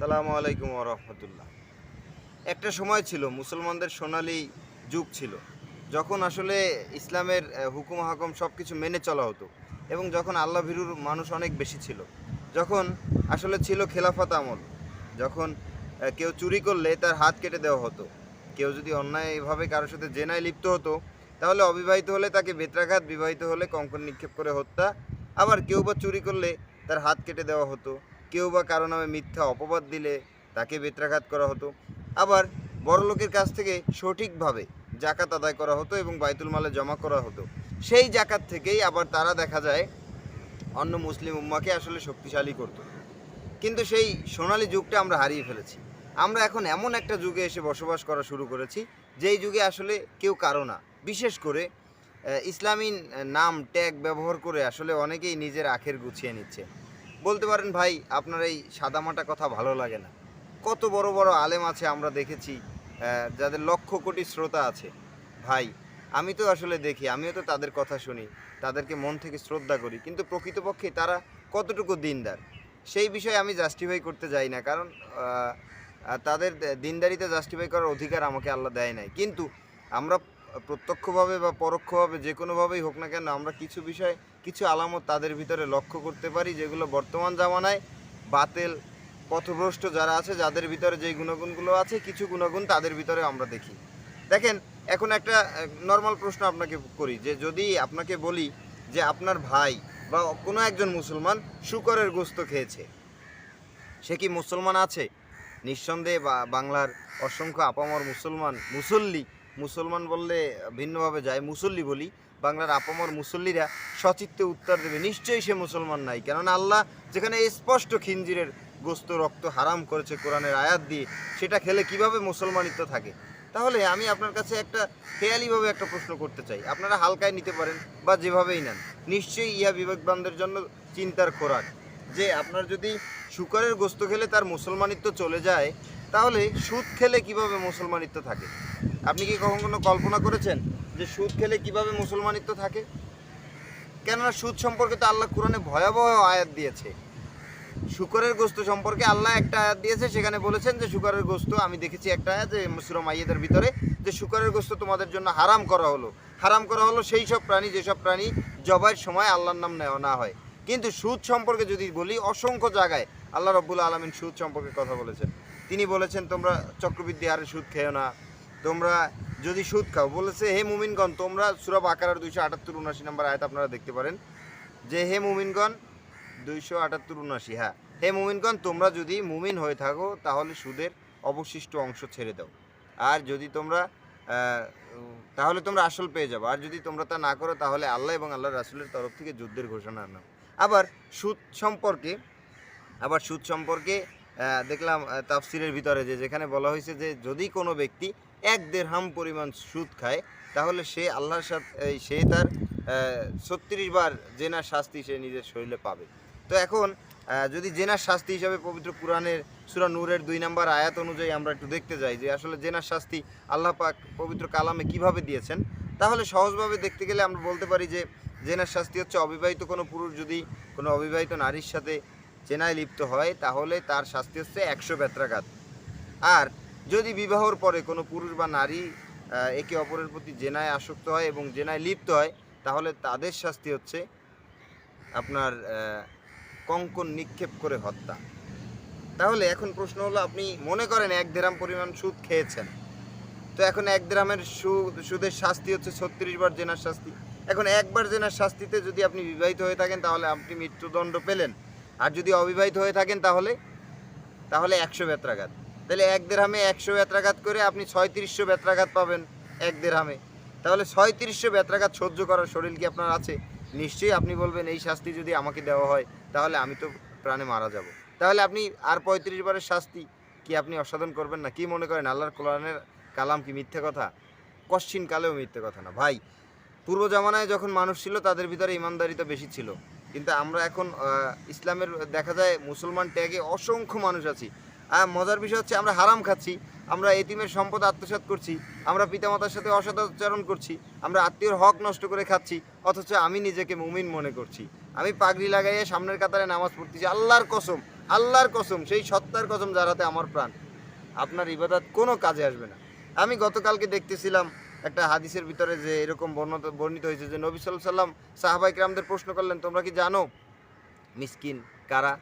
সালামু আলাইকুম রহমতুল্লাহ। একটা সময় ছিল, মুসলমানদের সোনালি যুগ ছিল, যখন আসলে ইসলামের হুকুম হাকম সব কিছু মেনে চলা হতো এবং যখন আল্লাহ ভীরুর মানুষ অনেক বেশি ছিল, যখন আসলে ছিল খেলাফত আমল, যখন কেউ চুরি করলে তার হাত কেটে দেওয়া হতো, কেউ যদি অন্যায়ভাবে কারোর সাথে জেনায় লিপ্ত হতো, তাহলে অবিবাহিত হলে তাকে বেত্রাঘাত, বিবাহিত হলে কঙ্কন নিক্ষেপ করে হত্যা, আবার কেউ বা চুরি করলে তার হাত কেটে দেওয়া হতো কেউ বা কারও নামে মিথ্যা অপবাদ দিলে তাকে বেত্রাঘাত করা হতো। আবার বড় লোকের কাছ থেকে সঠিকভাবে জাকাত আদায় করা হতো এবং বাইতুল মালে জমা করা হতো। সেই জাকাত থেকেই আবার তারা দেখা যায় অন্য মুসলিম উম্মাকে আসলে শক্তিশালী করত। কিন্তু সেই সোনালী যুগটা আমরা হারিয়ে ফেলেছি। আমরা এখন এমন একটা যুগে এসে বসবাস করা শুরু করেছি, যেই যুগে আসলে কেউ কারও না। বিশেষ করে ইসলামী নাম, ট্যাগ ব্যবহার করে আসলে অনেকেই নিজের আখের গুছিয়ে নিচ্ছে। বলতে পারেন ভাই, আপনার এই সাদামাটা কথা ভালো লাগে না। কত বড় বড় আলেম আছে আমরা দেখেছি যাদের লক্ষ কোটি শ্রোতা আছে। ভাই, আমি তো আসলে দেখি, আমিও তো তাদের কথা শুনি, তাদেরকে মন থেকে শ্রদ্ধা করি, কিন্তু প্রকৃতপক্ষে তারা কতটুকু দিনদার? সেই বিষয়ে আমি জাস্টিফাই করতে যাই না, কারণ তাদের দিনদারিতে জাস্টিফাই করার অধিকার আমাকে আল্লাহ দেয় নাই। কিন্তু আমরা প্রত্যক্ষভাবে বা পরোক্ষভাবে যে কোনোভাবেই হোক না কেন, আমরা কিছু বিষয়, কিছু আলামত তাদের ভিতরে লক্ষ্য করতে পারি যেগুলো বর্তমান জামানায় বাতেল, পথভ্রষ্ট যারা আছে, যাদের ভিতরে যে গুণগুণগুলো আছে, কিছু গুণগুণ তাদের ভিতরে আমরা দেখি। দেখেন, এখন একটা নর্মাল প্রশ্ন আপনাকে করি যে যদি আপনাকে বলি যে আপনার ভাই বা কোনো একজন মুসলমান শুকরের গোস্ত খেয়েছে, সে কি মুসলমান আছে? নিঃসন্দেহে বা বাংলার অসংখ্য আপামর মুসলমান, মুসল্লি মুসলমান বললে ভিন্নভাবে যায়, মুসল্লি বলি, বাংলার আপামর মুসল্লিরা সচিত্তে উত্তর দেবে, নিশ্চয়ই সে মুসলমান নাই। কেননা আল্লাহ যেখানে স্পষ্ট খিঞ্জিরের গোস্ত রক্ত হারাম করেছে কোরআনের আয়াত দিয়ে, সেটা খেলে কীভাবে মুসলমানিত্ব থাকে? তাহলে আমি আপনার কাছে একটা খেয়ালিভাবে একটা প্রশ্ন করতে চাই। আপনারা হালকায় নিতে পারেন বা যেভাবেই নেন। নিশ্চয়ই ইহা বিবেকবানদের জন্য চিন্তার খোরাক। যে আপনার যদি শুকরের গোস্ত খেলে তার মুসলমানিত্ব চলে যায় তাহলে সুদ খেলে কীভাবে মুসলমানিত্ব থাকে? আপনি কি কখন কোনো কল্পনা করেছেন যে সুদ খেলে কীভাবে মুসলমানিত্ব থাকে? কেননা সুদ সম্পর্কে তো আল্লাহ কোরআনে ভয়াবহ আয়াত দিয়েছে। শুকরের গোস্ত সম্পর্কে আল্লাহ একটা আয়াত দিয়েছে, সেখানে বলেছেন যে শুকরের গোস্ত, আমি দেখেছি একটা আয়াত যে সুরা মাইয়েদের ভিতরে, যে শুকরের গোস্ত তোমাদের জন্য হারাম করা হলো। হারাম করা হলো সেই সব প্রাণী যেসব প্রাণী জবাইয়ের সময় আল্লাহর নাম নেওয়া না হয়। কিন্তু সুদ সম্পর্কে যদি বলি, অসংখ্য জায়গায় আল্লাহ রব্বুল আলমিন সুদ সম্পর্কে কথা বলেছেন। তিনি বলেছেন, তোমরা চক্রবৃদ্ধি হারে সুদ খেও না। তোমরা যদি সুদ খাও, বলেছে, হে মুমিনগণ, তোমরা সুরব আকারের দুইশো আটাত্তর উনাশি নম্বর আয়াত আপনারা দেখতে পারেন যে, হে মুমিনগণ, দুইশো আটাত্তর উনআশি হ্যাঁ হে মুমিনগণ, তোমরা যদি মুমিন হয়ে থাকো, তাহলে সুদের অবশিষ্ট অংশ ছেড়ে দাও। আর যদি তোমরা তাহলে তোমরা আসল পেয়ে যাব। আর যদি তোমরা তা না করো, তাহলে আল্লাহ এবং আল্লাহ রাসুলের তরফ থেকে যুদ্ধের ঘোষণা নাও। আবার সুদ সম্পর্কে, আবার সুদ সম্পর্কে দেখলাম আহ, তাফসিরের ভিতরে যে যেখানে বলা হয়েছে যে যদি কোনো ব্যক্তি এক দেড়হাম পরিমাণ সুদ খায় তাহলে সে আল্লাহর সাথে সে তার ছত্রিশ বার জেনার শাস্তি সে নিজের শরীরে পাবে। তো এখন যদি জেনার শাস্তি হিসাবে পবিত্র কোরআনের সুরা নূরের দুই নম্বর আয়াত অনুযায়ী আমরা একটু দেখতে যাই যে আসলে জেনার শাস্তি আল্লাহ পাক পবিত্র কালামে কীভাবে দিয়েছেন তাহলে সহজভাবে দেখতে গেলে আমরা বলতে পারি যে জেনার শাস্তি হচ্ছে অবিবাহিত কোনো পুরুষ যদি কোনো অবিবাহিত নারীর সাথে জেনায় লিপ্ত হয়, তাহলে তার শাস্তি হচ্ছে একশো বেত্রাঘাত আর যদি বিবাহর পরে কোনো পুরুষ বা নারী একে অপরের প্রতি জেনায় আসক্ত হয় এবং জেনায় লিপ্ত হয়, তাহলে তাদের শাস্তি হচ্ছে আপনার কঙ্কন নিক্ষেপ করে হত্যা। তাহলে এখন প্রশ্ন হলো, আপনি মনে করেন এক দেরাম পরিমাণ সুদ খেয়েছেন? তো এখন এক দেরামের সুদ, সুদের শাস্তি হচ্ছে ছত্রিশ বার জেনার শাস্তি। এখন একবার জেনার শাস্তিতে যদি আপনি বিবাহিত হয়ে থাকেন, তাহলে আপনি মৃত্যুদণ্ড পেলেন। আর যদি অবিবাহিত হয়ে থাকেন তাহলে? তাহলে একশো বেত্রাঘাত। তাহলে এক দেড়হামে একশো বেত্রাঘাত করে আপনি ছয়ত্রিশশো বেত্রাঘাত পাবেন এক দেড়হামে। তাহলে ছয়ত্রিশশো বেত্রাঘাত সহ্য করার শরীর কি আপনার আছে? নিশ্চয়ই আপনি বলবেন, এই শাস্তি যদি আমাকে দেওয়া হয়, তাহলে আমি তো প্রাণে মারা যাব। তাহলে আপনি আর পঁয়ত্রিশ বারের শাস্তি কি আপনি অসাধন করবেন না? কি মনে করেন, আল্লাহর কোরআনের কালাম কি মিথ্যে কথা? কশ্চিন কালেও মিথ্যে কথা না। ভাই, পূর্ব জামানায় যখন মানুষ ছিল, তাদের ভিতরে ইমানদারিতা বেশি ছিল। কিন্তু আমরা এখন ইসলামের, দেখা যায় মুসলমান ট্যাগে অসংখ্য মানুষ আছি। আর মজার বিষয় হচ্ছে আমরা হারাম খাচ্ছি, আমরা এতিমের সম্পদ আত্মসাৎ করছি, আমরা পিতামাতার সাথে অসদাচরণ করছি, আমরা আত্মীয়র হক নষ্ট করে খাচ্ছি, অথচ আমি নিজেকে মুমিন মনে করছি। আমি পাগড়ি লাগাইয়ে সামনের কাতারে নামাজ পড়তেছি, আল্লাহর কসম আল্লাহর কসম, সেই সত্তার কসম যার হাতে আমার প্রাণ। আপনার ইবাদত কোনো কাজে আসবে না। আমি গতকালকে দেখতেছিলাম একটা হাদিসের ভিতরে যে এরকম বর্ণত বর্ণিত হয়েছে যে নবী সাল্লাম সাহাবাই আমাদের প্রশ্ন করলেন, তোমরা কি জানো মিসকিন কারা?